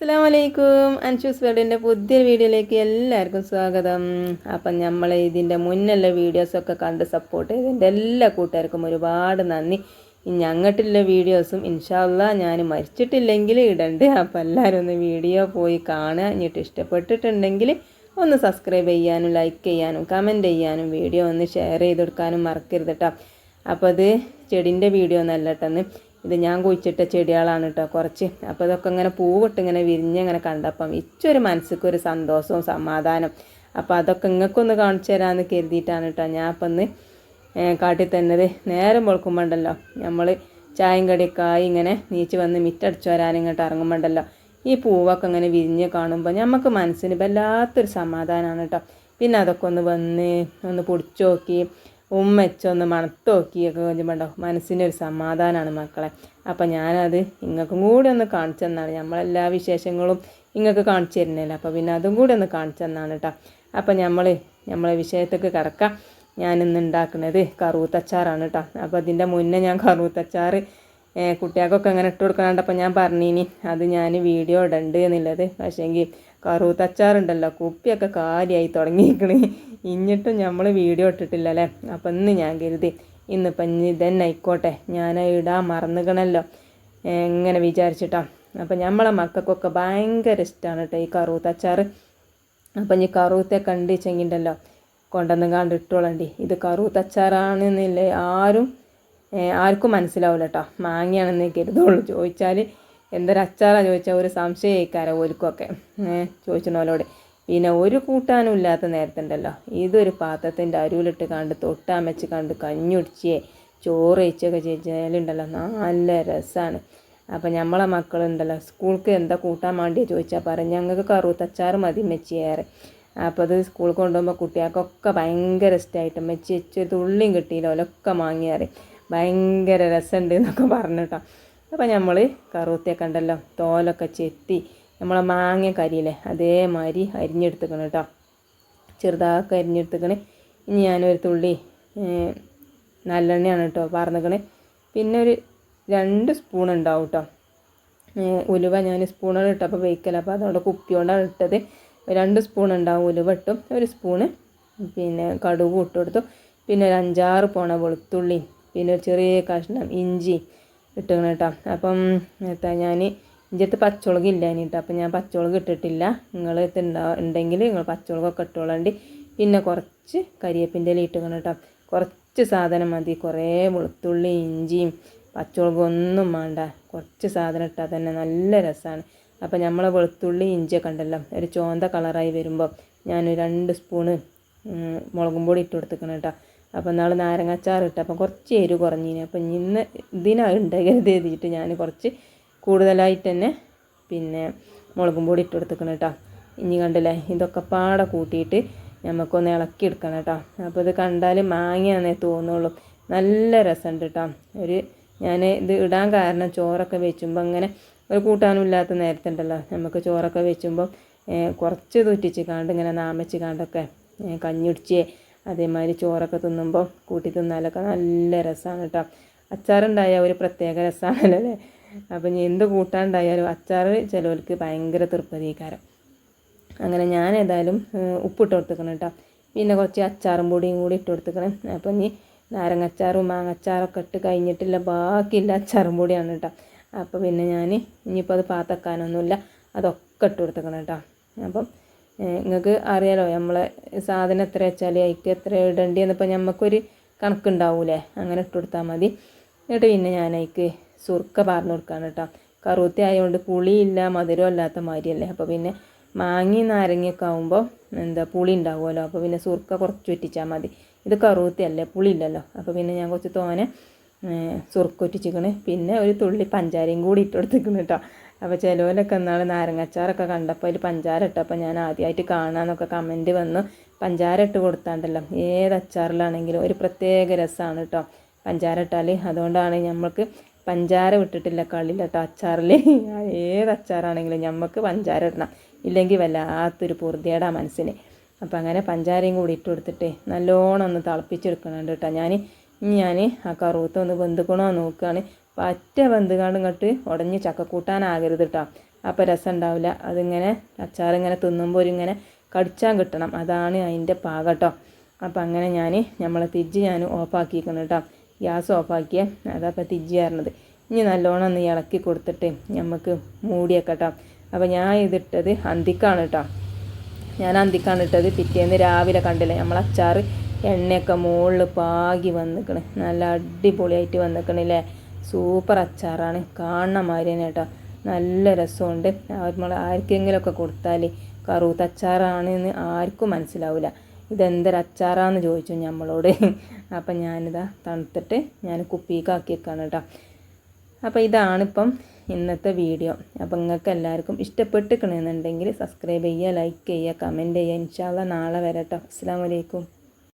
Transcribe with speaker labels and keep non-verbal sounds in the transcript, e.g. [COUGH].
Speaker 1: അസ്സാമലൈക്കും അൻഷൂസ് വേൾഡിന്റെ പുതിയൊരു വീഡിയോയിലേക്ക് എല്ലാവർക്കും സ്വാഗതം. അപ്പം നമ്മൾ ഇതിന്റെ മുന്നുള്ള വീഡിയോസൊക്കെ കണ്ട് സപ്പോർട്ട് ചെയ്തതിന്റെ എല്ലാ കൂട്ടുകാർക്കും ഒരുപാട് നന്ദി. ഇനി അങ്ങോട്ടുള്ള വീഡിയോസും ഇൻഷാല്ല ഞാൻ മരിച്ചിട്ടില്ലെങ്കിൽ ഇടണ്ട്. അപ്പം എല്ലാവരും ഒന്ന് വീഡിയോ പോയി കാണുക. എന്നിട്ട് ഇഷ്ടപ്പെട്ടിട്ടുണ്ടെങ്കിൽ ഒന്ന് സബ്സ്ക്രൈബ് ചെയ്യാനും ലൈക്ക് ചെയ്യാനും കമന്റ് ചെയ്യാനും വീഡിയോ ഒന്ന് ഷെയർ ചെയ്ത് കൊടുക്കാനും മറക്കരുത് കേട്ടോ അപ്പോൾ അത് ചെടിന്റെ വീഡിയോ കേട്ടെന്ന് ഇത് ഞാൻ കുഴിച്ചിട്ട ചെടികളാണ് കേട്ടോ കുറച്ച്. അപ്പോൾ ഇതൊക്കെ ഇങ്ങനെ പൂവിട്ട് ഇങ്ങനെ വിരിഞ്ഞ് ഇങ്ങനെ കണ്ടപ്പം ഇച്ചൊരു മനസ്സിക്ക് ഒരു സന്തോഷവും സമാധാനം. അപ്പോൾ അതൊക്കെ ഇങ്ങൾക്കൊന്ന് കാണിച്ചു തരാമെന്ന് കരുതിയിട്ടാണ് കേട്ടോ ഞാൻ അപ്പം ഒന്ന് കാട്ടി തന്നത്. നേരം വെളുക്കുമ്പോണ്ടല്ലോ. നമ്മൾ ചായം കടിക്കായി ഇങ്ങനെ നീച്ച് വന്ന് മിറ്റടിച്ചു വരാൻ ഇങ്ങോട്ട് ഇറങ്ങുമ്പോണ്ടല്ലോ. ഈ പൂവൊക്കെ ഇങ്ങനെ വിരിഞ്ഞ് കാണുമ്പോൾ നമുക്ക് മനസ്സിന് വല്ലാത്തൊരു സമാധാനമാണ് കേട്ടോ പിന്നെ അതൊക്കെ ഒന്ന് വന്ന് ഒന്ന് പൊടിച്ചു നോക്കി. ഉമ്മച്ചൊന്ന് മണത്ത് നോക്കിയൊക്കെ കഴിഞ്ഞുമ്പോണ്ടോ മനസ്സിനൊരു സമാധാനമാണ് മക്കളെ. അപ്പം ഞാനത് നിങ്ങൾക്കും കൂടി ഒന്ന് കാണിച്ചു തന്നാണ്. നമ്മളെല്ലാ വിശേഷങ്ങളും ഇങ്ങൾക്ക് കാണിച്ചു തരുന്നില്ല അപ്പോൾ പിന്നെ അതും കൂടി ഒന്ന് കാണിച്ചു തന്നാണ് കേട്ടോ അപ്പം നമ്മൾ നമ്മളെ വിഷയത്തേക്ക് കിടക്കാം. ഞാനിന്ന് ഉണ്ടാക്കുന്നത് കറുത്തച്ചാറാണ് കേട്ടോ അപ്പോൾ അതിന്റെ മുന്നേ ഞാൻ കറുത്തച്ചാറ് കുട്ടികൾക്കൊക്കെ അങ്ങനെ ഇട്ട് കൊടുക്കണണ്ടപ്പോൾ ഞാൻ പറഞ്ഞിനി അത് ഞാൻ വീഡിയോ ഇടണ്ട് എന്നുള്ളത്. പക്ഷേങ്കിൽ കറുത്തച്ചാറുണ്ടല്ലോ കുപ്പിയൊക്കെ കാര്യമായി തുടങ്ങിയിരിക്കണേ ഇന്നിട്ടും നമ്മൾ വീഡിയോ ഇട്ടിട്ടില്ല അല്ലേ അപ്പം ഇന്ന് ഞാൻ കരുതി ഇന്നിപ്പം ഇനി ഇതന്നെ ആയിക്കോട്ടെ. ഞാൻ ഇടാൻ മറന്നുകണല്ലോ എങ്ങനെ വിചാരിച്ചിട്ടാ? അപ്പം നമ്മളെ മക്കൾക്കൊക്കെ ഭയങ്കര ഇഷ്ടമാണ് കേട്ടോ ഈ കറുത്തച്ചാറ് അപ്പം ഈ കറുത്തെ കണ്ടിച്ചെങ്കിണ്ടല്ലോ കൊണ്ടുവന്ന് കണ്ട് ഇട്ടോളണ്ടി. ഇത് കറുത്തച്ചാറാണെന്നില്ലേ ആരും ആർക്കും മനസ്സിലാവില്ല കേട്ടോ മാങ്ങയാണെന്നേ കരുതുള്ളൂ. ചോദിച്ചാൽ എന്തൊരു അച്ചാറാണ് ചോദിച്ചാൽ ഒരു സംശയക്കാരോ ഒരുക്കൊക്കെ ചോദിച്ചോലോട് പിന്നെ ഒരു കൂട്ടാനും ഇല്ലാത്ത നേരത്തുണ്ടല്ലോ. ഇതൊരു പാത്രത്തിന്റെ അരുവിലിട്ട് കണ്ട് തൊട്ടാൻ വെച്ച് കണ്ട് കഞ്ഞുടിച്ചേ ചോറ് വെച്ചൊക്കെ ചോദിച്ചാലുണ്ടല്ലോ നല്ല രസമാണ് അപ്പം നമ്മളെ മക്കളുണ്ടല്ലോ സ്കൂൾക്ക് എന്താ കൂട്ടാൻ വേണ്ടിയാ ചോദിച്ചാൽ പറയും ഞങ്ങൾക്ക് കറുത്തച്ചാറ് മതി മെച്ചിയേറെ അപ്പോൾ അത് സ്കൂൾ കൊണ്ടുപോകുമ്പോൾ കുട്ടികൾക്കൊക്കെ ഭയങ്കര ഇഷ്ടമായിട്ട് മെച്ചി ഒരു തുള്ളിയും കിട്ടിയില്ല ഓലൊക്കെ വാങ്ങിയാറി ഭയങ്കര രസമുണ്ട് എന്നൊക്കെ പറഞ്ഞിട്ടോ. അപ്പോൾ നമ്മൾ കറുത്തിയൊക്കെ ഉണ്ടല്ലോ തോലൊക്കെ ചെത്തി നമ്മളെ മാങ്ങ കരിയില്ലേ അതേമാതിരി അരിഞ്ഞെടുത്തുക്കണം കേട്ടോ ചെറുതാക്കി അരിഞ്ഞെടുത്തുക്കണേ. ഇനി ഞാനൊരു തുള്ളി നല്ലെണ്ണയാണ് കേട്ടോ പറഞ്ഞിക്കണേ പിന്നെ ഒരു രണ്ട് സ്പൂൺ ഉണ്ടാവും കേട്ടോ ഉലുവ ഞാൻ സ്പൂണാണ് ഇട്ടപ്പോൾ വെയ്ക്കല അപ്പോൾ അതുകൊണ്ട് കുപ്പി കൊണ്ടാണ് ഇട്ടത്. രണ്ട് സ്പൂൺ ഉണ്ടാവും ഉലുവ ഇട്ടും. ഒരു സ്പൂണ് പിന്നെ കടുക് ഇട്ട് കൊടുത്തു. പിന്നെ ഒരു അഞ്ചാറ് പോണ വെളുത്തുള്ളി പിന്നെ ഒരു ചെറിയ കഷ്ണം ഇഞ്ചി ഇട്ടുകണം കേട്ടോ. അപ്പം എത്താ ഞാൻ ഇഞ്ചത്ത് പച്ചമുളക് ഇല്ല കേട്ടോ. അപ്പം ഞാൻ പച്ചമുളക് ഇട്ടിട്ടില്ല. നിങ്ങൾ ഉണ്ടെങ്കിൽ നിങ്ങൾ പച്ചമുളകൊക്കെ ഇട്ടോളണ്ടി പിന്നെ കുറച്ച് കരിയേപ്പിന്റെ ഇല ഇട്ടുകണം കേട്ടോ. കുറച്ച് സാധനം മതി. കുറേ വെളുത്തുള്ളി ഇഞ്ചിയും പച്ചമുളകും ഒന്നും വേണ്ട. കുറച്ച് സാധനം ഇട്ടാൽ തന്നെ നല്ല രസമാണ് അപ്പം നമ്മളെ വെളുത്തുള്ളി ഇഞ്ചിയൊക്കെ ഉണ്ടല്ലോ ഒരു ചോന്ത കളറായി വരുമ്പോൾ ഞാൻ രണ്ട് സ്പൂണ് മുളകും പൊടി ഇട്ട് കൊടുത്തേക്കണം കേട്ടോ. അപ്പോൾ നാൾ നാരങ്ങാച്ചാർ ഇട്ട് അപ്പം കുറച്ച് എരിവ് കുറഞ്ഞിന്. അപ്പം ഇന്ന് ഇതിനാണ് ഉണ്ടാകരുത് എഴുതിയിട്ട് ഞാൻ കുറച്ച് കൂടുതലായിട്ട് തന്നെ പിന്നെ മുളകും പൊടി ഇട്ട് കൊടുത്തേക്കണം കേട്ടോ ഇനി കണ്ടില്ലേ ഇതൊക്കെ പാടെ കൂട്ടിയിട്ട് നമുക്കൊന്ന് ഇളക്കി എടുക്കണം കേട്ടോ അപ്പോൾ ഇത് കണ്ടാൽ മാങ്ങയാണെന്നേ തോന്നുള്ളൂ. നല്ല രസമുണ്ട് കേട്ടോ ഒരു ഞാൻ ഇത് ഇടാൻ കാരണം ചോറൊക്കെ വെച്ചുമ്പോൾ അങ്ങനെ ഒരു കൂട്ടാനും ഇല്ലാത്ത നേരത്തുണ്ടല്ലോ നമുക്ക് ചോറൊക്കെ വെച്ചുമ്പോൾ കുറച്ച് തുറ്റിച്ച് കാണ്ട് ഇങ്ങനെ നാമച്ച് കാണ്ടൊക്കെ കഞ്ഞുടിച്ച് അതേമാതിരി ചോറൊക്കെ തിന്നുമ്പോൾ കൂട്ടി തിന്നാലൊക്കെ നല്ല രസമാണ് കേട്ടോ അച്ചാറുണ്ടായാൽ ഒരു പ്രത്യേക രസമാണല്ലോ അല്ലേ? അപ്പം ഇനി എന്ത് കൂട്ടാണ്ടായാലും അച്ചാർ ചിലവർക്ക് ഭയങ്കര തൃപ്തികാരം അങ്ങനെ ഞാൻ ഏതായാലും ഉപ്പിട്ട് കൊടുത്തേക്കണം കേട്ടോ പിന്നെ കുറച്ച് അച്ചാറും പൊടിയും കൂടി ഇട്ട് കൊടുത്തേക്കണം അപ്പം ഇനി നാരങ്ങച്ചാറും മാങ്ങച്ചാറൊക്കെ ഇട്ട് കഴിഞ്ഞിട്ടില്ല ബാക്കിയില്ല അച്ചാറും പൊടിയാണ് കേട്ടോ അപ്പോൾ പിന്നെ ഞാൻ ഇനിയിപ്പോൾ അത് പാത്തക്കാനൊന്നുമില്ല അതൊക്കെ ഇട്ട് കൊടുത്തേക്കണം കേട്ടോ അപ്പം നിങ്ങൾക്ക് അറിയാലോ നമ്മളെ സാധനം എത്ര വെച്ചാൽ അതിക്ക് എത്ര ഇടേണ്ടി എന്നിപ്പോൾ നമുക്കൊരു കണക്കുണ്ടാവൂലേ? അങ്ങനെ ഇട്ട് കൊടുത്താൽ മതി. എന്നിട്ട് പിന്നെ ഞാൻ അതിക്ക് സുർക്ക പറഞ്ഞു കൊടുക്കാണ് കേട്ടോ കറുത്തി ആയതുകൊണ്ട് പുളിയില്ല മധുരം അല്ലാത്ത മാതിരിയല്ലേ? അപ്പോൾ പിന്നെ മാങ്ങി നാരങ്ങയൊക്കെ ആകുമ്പോൾ എന്താ പുളി ഉണ്ടാവുമല്ലോ? അപ്പോൾ പിന്നെ സുർക്ക കുറച്ച് ഒറ്റിച്ചാൽ മതി. ഇത് കറുത്തിയല്ലേ പുളിയില്ലല്ലോ? അപ്പോൾ പിന്നെ ഞാൻ കുറച്ച് തോനെ സുർക്ക ഒറ്റിച്ചിക്കണ് പിന്നെ ഒരു തുള്ളി പഞ്ചാരയും കൂടി ഇട്ട് കൊടുത്തിരിക്കുന്നു കേട്ടോ അപ്പോൾ ചിലവരൊക്കെ എന്നാൽ നാരങ്ങച്ചാറൊക്കെ കണ്ടപ്പോൾ അതിൽ പഞ്ചാര ഇട്ടപ്പോൾ ഞാൻ ആദ്യമായിട്ട് കാണാമെന്നൊക്കെ കമന്റ് വന്നു. പഞ്ചാര ഇട്ട് കൊടുത്താണ്ടല്ലോ. ഏത് അച്ചാറിലാണെങ്കിലും ഒരു പ്രത്യേക രസമാണ് കേട്ടോ പഞ്ചാര ഇട്ടാൽ അതുകൊണ്ടാണ് നമ്മൾക്ക് പഞ്ചാര വിട്ടിട്ടില്ല കളിയിൽ കേട്ടോ അച്ചാറിൽ ഏത് അച്ചാറാണെങ്കിലും നമുക്ക് പഞ്ചാര ഇടണം. ഇല്ലെങ്കിൽ വല്ലാത്തൊരു പൂർത്തിയേടാ മനസ്സിന്. അപ്പോൾ അങ്ങനെ പഞ്ചാരയും കൂടി ഇട്ട് കൊടുത്തിട്ട് നല്ലോണം ഒന്ന് തിളപ്പിച്ചെടുക്കണുണ്ട് കേട്ടോ ഞാൻ ഞാൻ ആ കറുത്ത ഒന്ന് ബന്ധുക്കണോ നോക്കുകയാണ് പറ്റ വെന്തുകാണ്ട് ഇങ്ങോട്ട് ഉടഞ്ഞ് ചക്കക്കൂട്ടാനാകരുത് കേട്ടോ അപ്പോൾ രസം ഉണ്ടാവില്ല അതിങ്ങനെ അച്ചാറിങ്ങനെ തിന്നുമ്പോൾ ഇങ്ങനെ കടിച്ചാൻ കിട്ടണം. അതാണ് അതിന്റെ പാകം കേട്ടോ അപ്പം അങ്ങനെ ഞാൻ നമ്മളെ തിജ്ജ് ഞാൻ ഓഫാക്കിയിരിക്കണം കേട്ടോ ഗ്യാസ് ഓഫാക്കിയ. അതപ്പോൾ തിജ്ജ് ആയിരുന്നത് ഇനി നല്ലോണം ഒന്ന് ഇളക്കി കൊടുത്തിട്ട് നമുക്ക് മൂടിയൊക്കെ കേട്ടോ അപ്പോൾ ഞാൻ ഇതിട്ടത് അന്തിക്കാണ് കേട്ടോ ഞാൻ അന്തിക്കാണ് ഇട്ടത് പിറ്റേന്ന് രാവിലെ കണ്ടില്ല? നമ്മൾ അച്ചാർ എണ്ണയൊക്കെ മുകളിൽ പാകി വന്നിക്കണ്. നല്ല അടിപൊളിയായിട്ട് വന്നിക്കണില്ലേ സൂപ്പർ അച്ചാറാണ്. കാണുന്ന മാതിരി തന്നെ കേട്ടോ. നല്ല രസമുണ്ട്. നമ്മൾ ആർക്കെങ്കിലുമൊക്കെ കൊടുത്താൽ കറുത്ത അച്ചാറാണെന്ന് ആർക്കും മനസ്സിലാവില്ല ഇതെന്തൊരു അച്ചാറാന്ന് ചോദിച്ചു നമ്മളോട് [LAUGHS] അപ്പം ഞാനിതാ തണുത്തിട്ട് ഞാൻ കുപ്പിക്കാക്കി വെക്കാണ് കേട്ടോ അപ്പോൾ ഇതാണിപ്പം ഇന്നത്തെ വീഡിയോ. അപ്പം നിങ്ങൾക്ക് എല്ലാവർക്കും ഇഷ്ടപ്പെട്ടിക്കണമെന്നുണ്ടെങ്കിൽ സബ്സ്ക്രൈബ് ചെയ്യുക ലൈക്ക് ചെയ്യുക കമന്റ് ചെയ്യുക. ഇൻഷാല്ല നാളെ വരട്ടോ അസ്സാം വലൈക്കും